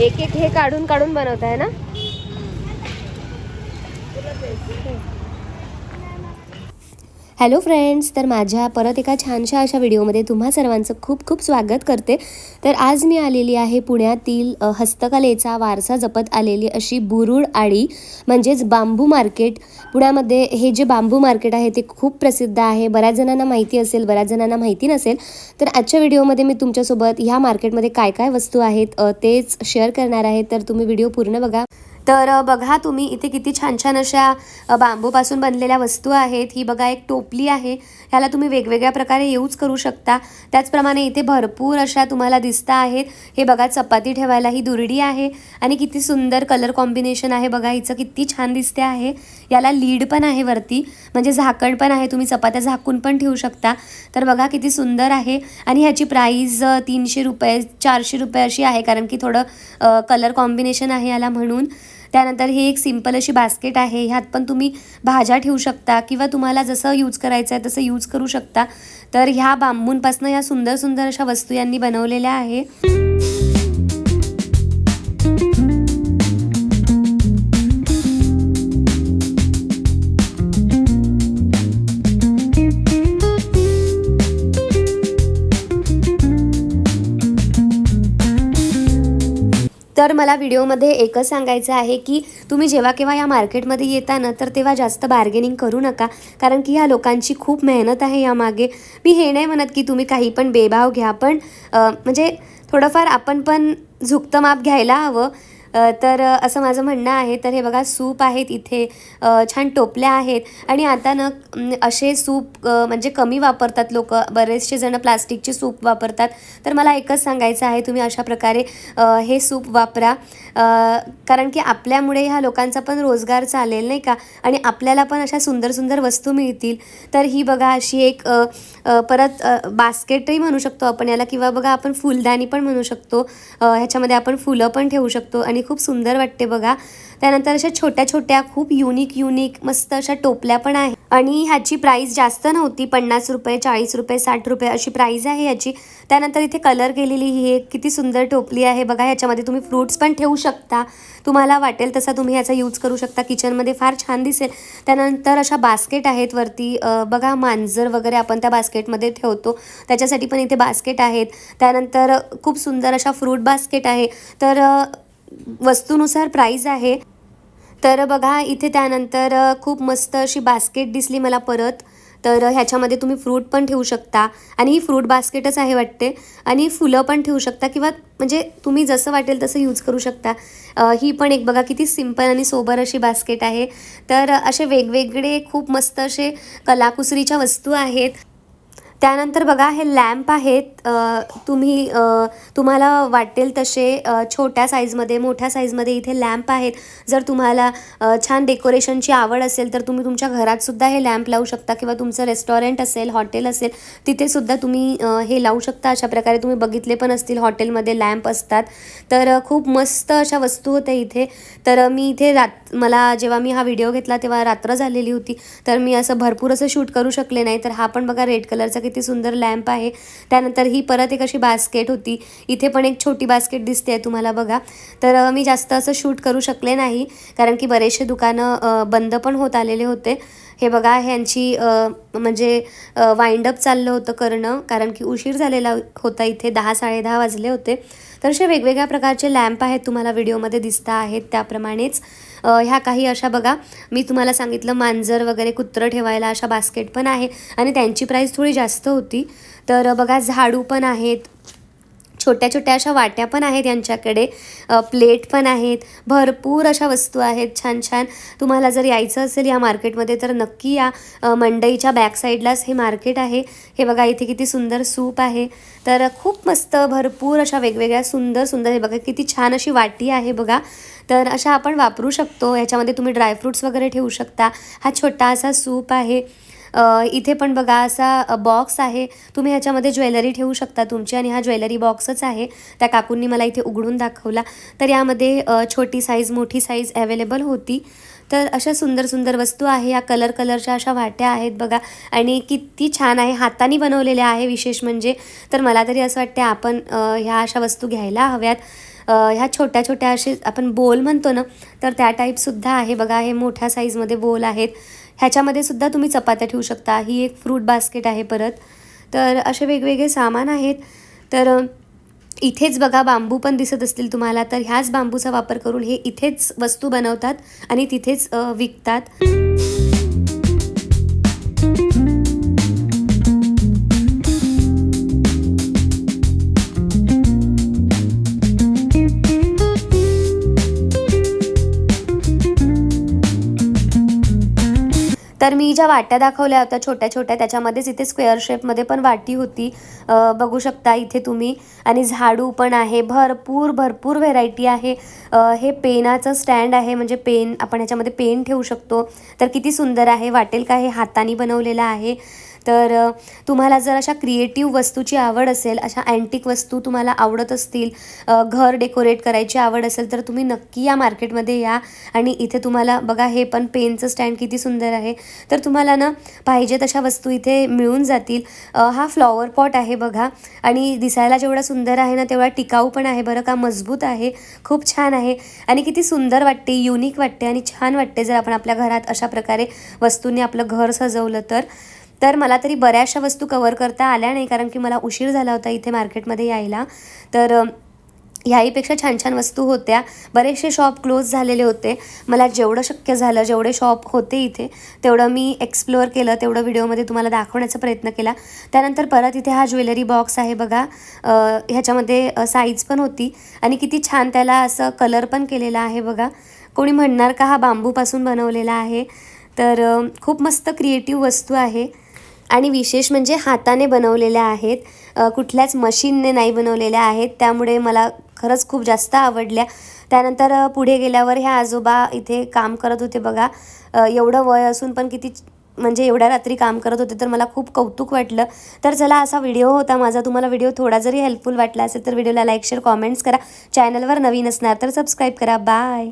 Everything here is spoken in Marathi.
एक एक हे काढून काढून बनवत आहे ना हॅलो फ्रेंड्स तर माझ्या परत एका छानशा अशा व्हिडिओमध्ये तुम्हा सर्वांचं खूप खूप स्वागत करते. तर आज मी आलेली आहे पुण्यातील हस्तकलेचा वारसा जपत आलेली अशी बुरुड आळी म्हणजेच बांबू मार्केट. पुण्यामध्ये हे जे बांबू मार्केट आहे ते खूप प्रसिद्ध आहे. बऱ्याच जणांना माहिती असेल बऱ्याच जणांना माहिती नसेल तर आजच्या व्हिडिओमध्ये मी तुमच्यासोबत ह्या मार्केटमध्ये काय काय वस्तू आहेत तेच शेअर करणार आहे. तर तुम्ही व्हिडिओ पूर्ण बघा. तर बघा तुम्ही इथे किती छान छान अशा बांबूपासून बनलेल्या वस्तू आहेत. ही बघा एक टोपली आहे. ह्याला तुम्ही वेगवेगळ्या प्रकारे यूज करू शकता. त्याचप्रमाणे इथे भरपूर अशा तुम्हाला दिसता आहेत. हे बघा चपाती ठेवायला ही दुरडी आहे. आणि किती सुंदर कलर कॉम्बिनेशन आहे बघा हिचं किती छान दिसते आहे. याला लीड पण आहे वरती. म्हणजे झाकण पण आहे. तुम्ही चपात्या झाकून पण ठेवू शकता. तर बघा किती सुंदर आहे. आणि ह्याची प्राईज तीनशे रुपये चारशे रुपये अशी आहे. कारण की थोडं कलर कॉम्बिनेशन आहे याला म्हणून. त्यानंतर ही एक सिंपल अशी बास्केट आहे. ह्यात पण तुम्ही भाज्या ठेवू शकता किंवा तुम्हाला जसं यूज करायचं आहे तसं यूज करू शकता. तर ह्या बांबूंपासून ह्या सुंदर सुंदर अशा वस्तू यांनी बनवलेल्या आहे. तर मला व्हिडिओमध्ये एकच सांगायचं आहे की तुम्ही जेव्हा केव्हा या मार्केटमध्ये येता ना तर तेव्हा जास्त बार्गेनिंग करू नका. कारण की ह्या लोकांची खूप मेहनत आहे यामागे. मी हे नाही म्हणत की तुम्ही काही पण बेभाव घ्या पण म्हणजे थोडंफार आपण पण झुकतं माप घ्यायला हवं. तर असं माझं म्हणणं आहे तर हे बघा सूप आहेत इथे. छान टोपल्या आहेत. आणि आता ना असे सूप म्हणजे कमी वापरतात लोक. बरेचसे जण प्लास्टिकचे सूप वापरतात. तर मला एकच सांगायचं आहे तुम्ही अशा प्रकारे हे सूप वापरा. कारण की आपल्यामुळे ह्या लोकांचा पण रोजगार चालेल नाही का? आणि आपल्याला पण अशा सुंदर सुंदर वस्तू मिळतील. तर ही बघा अशी एक परत बास्केटही म्हणू शकतो आपण याला. किंवा बघा आपण फुलदाणी पण म्हणू शकतो. ह्याच्यामध्ये आपण फुलं पण ठेवू शकतो. आणि खूप सुंदर वाटते बघा. त्यानंतर अशा छोट्या छोट्या खूप युनिक युनिक मस्त अशा टोपल्या पण आहे. आणि ह्याची प्राईस जास्त नव्हती पन्नास रुपये चाळीस रुपये साठ रुपये अशी प्राईस आहे याची त्यानंतर इथे कलर केलेली ही एक किती सुंदर टोपली आहे बघा. ह्याच्यामध्ये तुम्ही फ्रूट्स पण ठेवू शकता. तुम्हाला वाटेल तसा तुम्ही ह्याचा यूज करू शकता. किचनमध्ये फार छान दिसेल. त्यानंतर अशा बास्केट आहेत वरती. बघा मांजर वगैरे आपण त्या बास्केटमध्ये ठेवतो. त्याच्यासाठी पण इथे बास्केट आहेत. त्यानंतर खूप सुंदर अशा फ्रूट बास्केट आहे. तर वस्तूनुसार प्राईज आहे. तर बघा इथे त्यानंतर खूप मस्त अशी बास्केट दिसली मला परत. तर ह्याच्यामध्ये तुम्ही फ्रूट पण ठेवू शकता. आणि ही फ्रूट बास्केटच आहे वाटते. आणि फुलं पण ठेवू शकता किंवा म्हणजे तुम्ही जसं वाटेल तसं यूज करू शकता. ही पण एक बघा किती सिंपल आणि सोबर अशी बास्केट आहे. तर असे वेगवेगळे खूप मस्त असे कलाकुसरीच्या वस्तू आहेत. त्यानंतर बघा हे लॅम्प आहेत. तुम्ही तुम्हाला वाटेल तसे छोट्या साईजमध्ये मोठ्या साईजमध्ये इथे लॅम्प आहेत. जर तुम्हाला छान डेकोरेशनची आवड असेल तर तुम्ही तुमच्या घरातसुद्धा हे लॅम्प लावू शकता किंवा तुमचं रेस्टॉरंट असेल हॉटेल असेल तिथेसुद्धा तुम्ही हे लावू शकता. अशा प्रकारे तुम्ही बघितले पण असतील हॉटेलमध्ये लॅम्प असतात. तर खूप मस्त अशा वस्तू होत्या इथे. तर मी इथे रात मला जेव्हा मी हा व्हिडिओ घेतला तेव्हा रात्र झालेली होती. तर मी असं भरपूर असं शूट करू शकले नाही. तर हा पण बघा रेड कलरचा किती सुंदर लॅम्प आहे. त्यानंतर ही परत एक अशी बास्केट होती. इथे पण एक छोटी बास्केट दिसते तुम्हाला बघा. तर मी जास्त असं शूट करू शकले नाही. कारण की बरेचसे दुकानं बंद पण होत आलेले होते. हे बघा ह्यांची म्हणजे वाइंडअप चाललं होतं करणं. कारण की उशीर झालेला होता इथे दहा साडेदहा वाजले होते. तर असे वेगवेगळ्या प्रकारचे लॅम्प आहेत तुम्हाला व्हिडिओमध्ये दिसता आहेत. त्याप्रमाणेच ह्या काही अशा बघा मी तुम्हाला सांगितलं मांजर वगैरे कुत्रं ठेवायला अशा बास्केट पण आहे आणि त्यांची प्राईस थोडी जास्त होती. तर बघा झाडू पण आहेत. छोट्या छोट्या अशा वाट्या पण आहेत यांच्याकडे. प्लेट पण आहेत. भरपूर अशा वस्तू आहेत. छान छान तुम्हाला जर यायचं असेल या मार्केटमध्ये तर नक्की या मंडईच्या बॅकसाईडलाच हे मार्केट आहे. हे बघा इथे किती सुंदर सूप आहे. तर खूप मस्त भरपूर अशा वेगवेगळ्या सुंदर सुंदर हे बघा किती छान अशी वाटी आहे बघा. तर अशा आपण वापरू शकतो. ह्याच्यामध्ये तुम्ही ड्रायफ्रूट्स वगैरे ठेवू शकता. हा छोटा असा सूप आहे. इथे पण बघा असा बॉक्स आहे. तुम्ही ह्याच्यामध्ये ज्वेलरी ठेवू शकता तुमची आणि हा ज्वेलरी बॉक्सच आहे. त्या काकूंनी मला इथे उघडून दाखवला. तर यामध्ये छोटी साईज मोठी साईज अवेलेबल होती. तर अशा सुंदर सुंदर वस्तू आहे. या कलर कलरच्या अशा वाट्या आहेत बघा. आणि किती छान आहे. हाताने बनवलेल्या आहे विशेष म्हणजे. तर मला तरी असं वाटते आपण ह्या अशा वस्तू घ्यायला हव्यात. ह्या छोट्या छोट्या असे आपण बोल म्हणतो ना तर त्या टाईपसुद्धा आहे. बघा हे मोठ्या साईजमध्ये बोल आहेत. ह्याच्यामध्ये सुद्धा तुम्ही चपात्या ठेवू शकता. ही एक फ्रूट बास्केट आहे परत. तर असे वेगवेगळे सामान आहेत. तर इथेच बघा बांबू पण दिसत असतील तुम्हाला. तर ह्याच बांबूचा वापर करून हे इथेच वस्तू बनवतात आणि तिथेच विकतात. तर मी ज्या वाट्या दाखवल्या होत्या छोट्या छोट्या त्याच्यामध्येच इथे स्क्वेअर शेपमध्ये पण वाटी होती. बघू शकता इथे तुम्ही. आणि झाडू पण आहे. भरपूर भरपूर व्हेरायटी आहे. हे पेनाचं स्टँड आहे. म्हणजे पेन आपण ह्याच्यामध्ये पेन ठेवू शकतो. तर किती सुंदर आहे. वाटेल का हे हाताने बनवलेलं आहे. तर तुम्हाला जर अशा क्रिएटिव्ह वस्तूची आवड असेल अशा अँटिक वस्तू तुम्हाला आवडत असतील घर डेकोरेट करायची आवड असेल तर तुम्ही नक्की या मार्केटमध्ये या. आणि इथे तुम्हाला बघा हे पण पेनचं स्टँड किती सुंदर आहे. तर तुम्हाला ना पाहिजे तशा वस्तू इथे मिळून जातील. हा फ्लॉवर पॉट आहे बघा. आणि दिसायला जेवढा सुंदर आहे ना तेवढा टिकाऊ पण आहे बरं का मजबूत आहे. खूप छान आहे. आणि किती सुंदर वाटते युनिक वाटते आणि छान वाटते जर आपण आपल्या घरात अशा प्रकारे वस्तूंनी आपलं घर सजवलं तर. तर मला तरी बऱ्याचशा वस्तू कवर करता आल्या नाही कारण की मला उशीर झाला होता इथे मार्केटमध्ये यायला. तर ह्याहीपेक्षा छान छान वस्तू होत्या. बरेचसे शॉप क्लोज झालेले होते. मला जेवढं शक्य झालं जेवढे शॉप होते इथे तेवढं मी एक्सप्लोअर केलं तेवढं व्हिडिओमध्ये तुम्हाला दाखवण्याचा प्रयत्न केला. त्यानंतर परत इथे हा ज्वेलरी बॉक्स आहे बघा. ह्याच्यामध्ये साईज पण होती. आणि किती छान त्याला असं कलर पण केलेला आहे बघा. कोणी म्हणणार का हा बांबूपासून बनवलेला आहे? तर खूप मस्त क्रिएटिव्ह वस्तू आहे. आणि विशेष म्हणजे हाताने बनवलेल्या आहेत. कुठल्याच मशीनने नाही बनवलेल्या आहेत. त्यामुळे मला खरंच खूप जास्त आवडल्या. त्यानंतर पुढे गेल्यावर ह्या आजोबा इथे काम करत होते बघा. एवढं वय असून पण किती म्हणजे एवढ्या रात्री काम करत होते तर मला खूप कौतुक वाटलं. तर चला असा व्हिडिओ होता माझा. तुम्हाला व्हिडिओ थोडा जरी हेल्पफुल वाटला असेल तर व्हिडिओला लाईक शेअर कॉमेंट्स करा. चॅनलवर नवीन असणार तर सबस्क्राईब करा. बाय